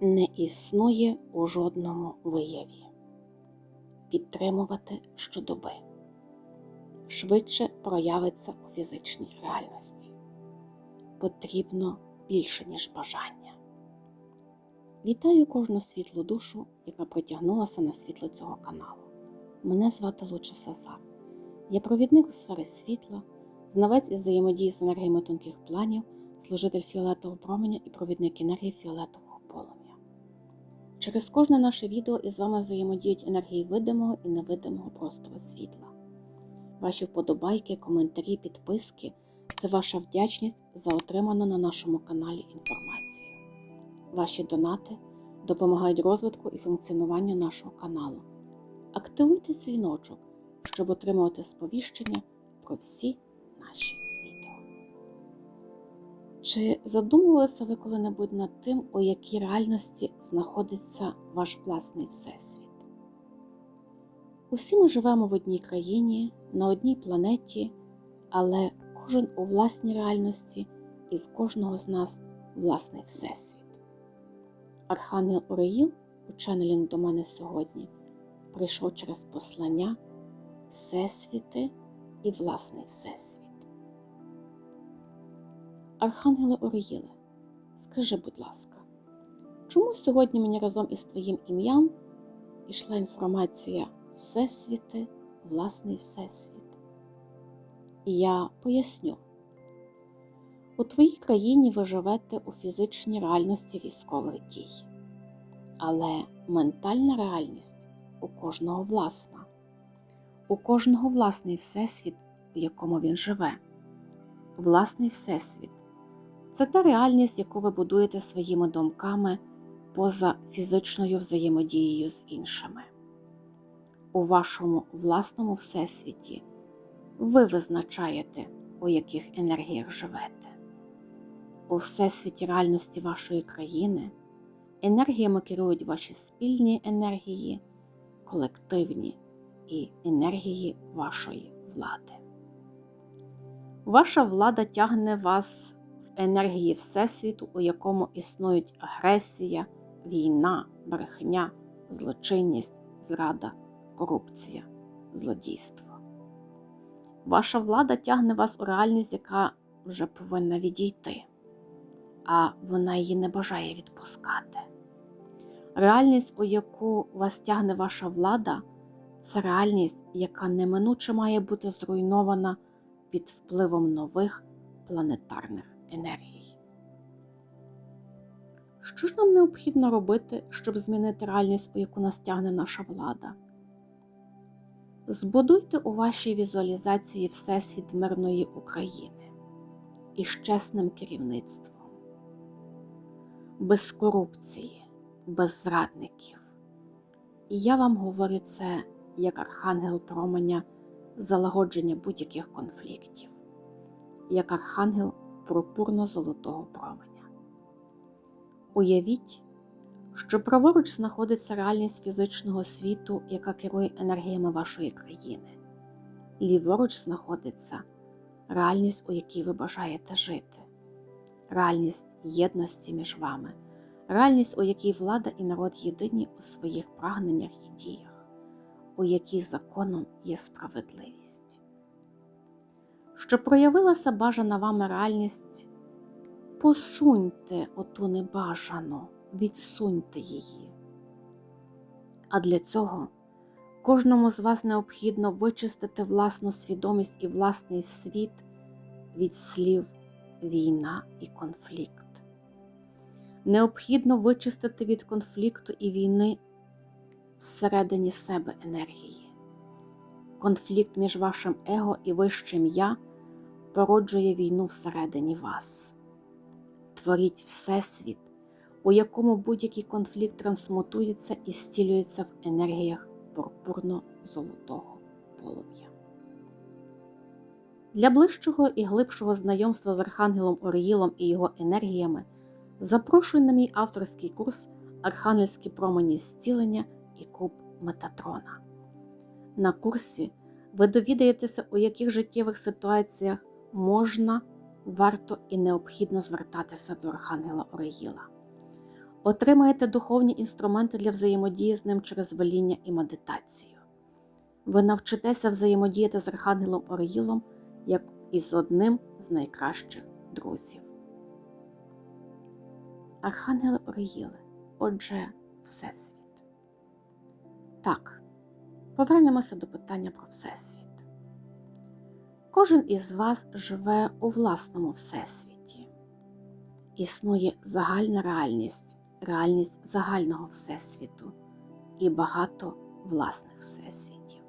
не існує у жодному вияві. Підтримувати щодоби швидше проявиться у фізичній реальності. Потрібно більше, ніж бажання. Вітаю кожну світлу душу, яка притягнулася на світло цього каналу. Мене звати Луча Сазар. Я провідник у сфери світла, знавець із взаємодії з енергіями тонких планів, служитель фіолетового променя і провідник енергії фіолетового. Через кожне наше відео із вами взаємодіють енергії видимого і невидимого простору світла. Ваші вподобайки, коментарі, підписки це ваша вдячність за отриману на нашому каналі інформацію. Ваші донати допомагають розвитку і функціонуванню нашого каналу. Активуйте дзвіночок, щоб отримувати сповіщення про всі Чи задумувалися ви коли-небудь над тим, у якій реальності знаходиться ваш власний всесвіт? Усі ми живемо в одній країні, на одній планеті, але кожен у власній реальності і в кожного з нас власний всесвіт. Архангел Ореїл у ченнелінг до мене сьогодні прийшов через послання Всесвіти і власний Всесвіт. Архангеле Ореїле, скажи, будь ласка, чому сьогодні мені разом із твоїм ім'ям ішла інформація Всесвіти, власний Всесвіт? І я поясню. У твоїй країні ви живете у фізичній реальності військових дій, але ментальна реальність у кожного власна, у кожного власний всесвіт, у якому він живе. Власний всесвіт це та реальність, яку ви будуєте своїми думками поза фізичною взаємодією з іншими. У вашому власному всесвіті ви визначаєте, у яких енергіях живете. У всесвіті реальності вашої країни енергіями керують ваші спільні енергії, колективні і енергії вашої влади. Ваша влада тягне вас енергії Всесвіту, у якому існують агресія, війна, брехня, злочинність, зрада, корупція, злодійство. Ваша влада тягне вас у реальність, яка вже повинна відійти, а вона її не бажає відпускати. Реальність, у яку вас тягне ваша влада, це реальність, яка неминуче має бути зруйнована під впливом нових планетарних енергій. Що ж нам необхідно робити, щоб змінити реальність, у яку нас тягне наша влада? Збудуйте у вашій візуалізації Всесвіт мирної України із чесним керівництвом, без корупції, без зрадників. І я вам говорю це як архангел променя залагодження будь-яких конфліктів, як архангел пурпурно-золотого променя. Уявіть, що праворуч знаходиться реальність фізичного світу, яка керує енергіями вашої країни. Ліворуч знаходиться реальність, у якій ви бажаєте жити, реальність єдності між вами, реальність, у якій влада і народ єдині у своїх прагненнях і діях, у якій законом є справедливість. Щоб проявилася бажана вами реальність, посуньте оту небажану відсуньте її. А для цього кожному з вас необхідно вичистити власну свідомість і власний світ від слів війна і конфлікт. Необхідно вичистити від конфлікту і війни всередині себе енергії. Конфлікт між вашим его і вищим я породжує війну всередині вас. Творіть Всесвіт у якому будь-який конфлікт трансмутується і зцілюється в енергіях пурпурно-золотого полум'я. Для ближчого і глибшого знайомства з Архангелом Оріїлом і його енергіями запрошую на мій авторський курс Архангельські промені зцілення і куб Метатрона. На курсі ви довідаєтеся, у яких життєвих ситуаціях можна, варто і необхідно звертатися до Архангела Оріїла Отримаєте духовні інструменти для взаємодії з ним через веління і медитацію. Ви навчитеся взаємодіяти з Архангелом Оріїлом як із одним з найкращих друзів. Архангели Оріїли, отже, Всесвіт. Так, повернемося до питання про Всесвіт. Кожен із вас живе у власному всесвіті. Існує загальна реальність, реальність загального всесвіту і багато власних всесвітів.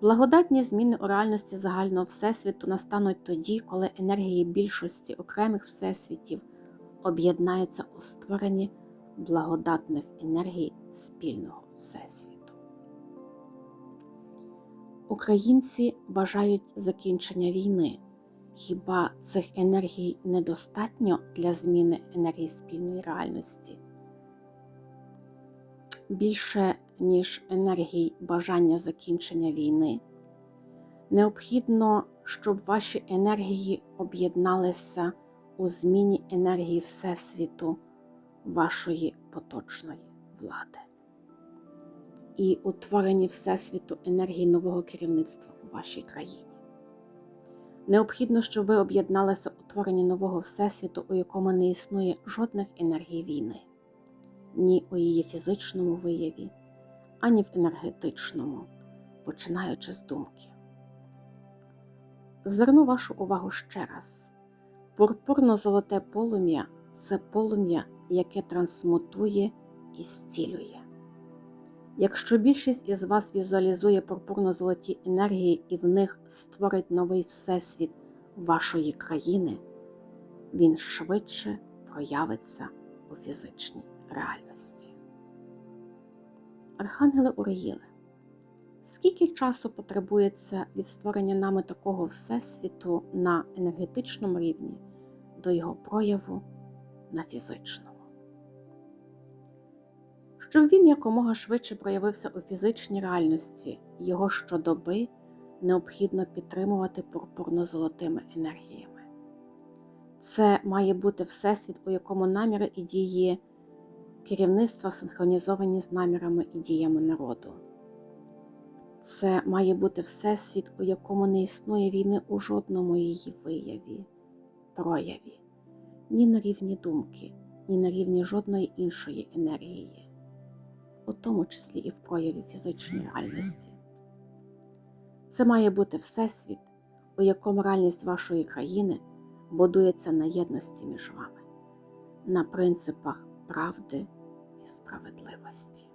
Благодатні зміни у реальності загального всесвіту настануть тоді, коли енергії більшості окремих всесвітів об'єднаються у створенні благодатних енергій спільного всесвіту. Українці бажають закінчення війни. Хіба цих енергій недостатньо для зміни енергії спільної реальності? Більше, ніж енергій бажання закінчення війни, необхідно, щоб ваші енергії об'єдналися у зміні енергії Всесвіту вашої поточної влади і утворенні Всесвіту енергії нового керівництва у вашій країні. Необхідно, щоб ви об'єдналися у творенні нового Всесвіту, у якому не існує жодних енергій війни, ні у її фізичному вияві, ані в енергетичному, починаючи з думки. Зверну вашу увагу ще раз: пурпурно-золоте полум'я це полум'я, яке трансмутує і зцілює. Якщо більшість із вас візуалізує пурпурно-золоті енергії і в них створить новий всесвіт вашої країни, він швидше проявиться у фізичній реальності. Архангели Уреїли, скільки часу потребується від створення нами такого всесвіту на енергетичному рівні до його прояву на фізичному? Щоб він якомога швидше проявився у фізичній реальності, його щодоби необхідно підтримувати пурпурно-золотими енергіями. Це має бути всесвіт, у якому наміри і дії керівництва синхронізовані з намірами і діями народу. Це має бути всесвіт, у якому не існує війни у жодному її вияві, прояві, ні на рівні думки, ні на рівні жодної іншої енергії у тому числі і в прояві фізичної реальності. Це має бути всесвіт, у якому реальність вашої країни будується на єдності між вами, на принципах правди і справедливості.